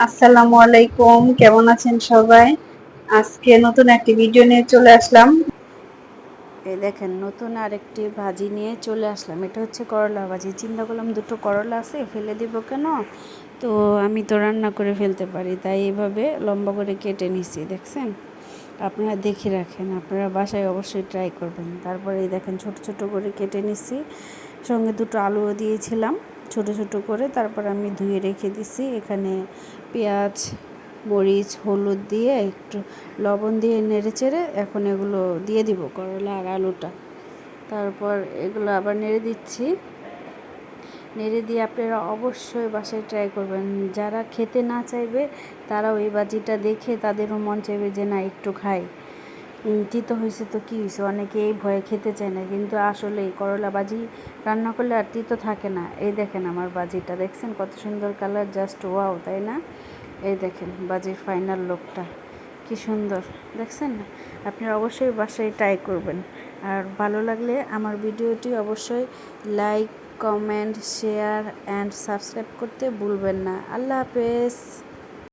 আসসালামু আলাইকুম, কেমন আছেন সবাই? আজকে নতুন একটি ভিডিও নিয়ে চলে আসলাম। এই দেখেন, নতুন আরেকটি ভাজি নিয়ে চলে আসলাম। এটা হচ্ছে করলা ভাজি। চিন্তা করলাম দুটো করলা আছে, ফেলে দিব কেন? তো আমি তো রান্না করে ফেলতে পারি, তাই এভাবে লম্বা করে কেটে নিছি, দেখছেন? আপনারা দেখে রাখেন, আপনারা বাসায় অবশ্যই ট্রাই করবেন। তারপরে দেখেন, ছোট ছোট করে কেটে নিছি। সঙ্গে দুটো আলুও দিয়েছিলাম। ছোট ছোট করে তারপর আমি ধুয়ে রেখে দিছি। এখানে পেঁয়াজ, মরিচ, হলুদ দিয়ে একটু লবণ দিয়ে নেড়ে চেড়ে এখন এগুলো দিয়ে দিব করলা আর আলুটা। তারপর এগুলো আবার নেড়ে দিচ্ছি। নেড়ে দিয়ে আপনারা অবশ্যই বাসায় ট্রাই করবেন। যারা খেতে না চাইবে তারা ওই বাজিটা দেখে তাদেরও মন চাইবে যে না, একটু খাই। তিতো হয়েছে তো কী হয়েছে? অনেকে এই ভয়ে খেতে চায় না, কিন্তু আসলে এই করলা বাজি রান্না করলে আর তিতো থাকে না। এই দেখেন আমার বাজিটা, দেখছেন কত সুন্দর কালার? জাস্ট ওয়াও, তাই না? এই দেখেন বাজির ফাইনাল লুকটা কি সুন্দর, দেখছেন? আপনারা অবশ্যই বাসায় ট্রাই করবেন। আর ভালো লাগলে আমার ভিডিওটি অবশ্যই like comment share and subscribe করতে ভুলবেন না। আল্লাহ হাফেজ।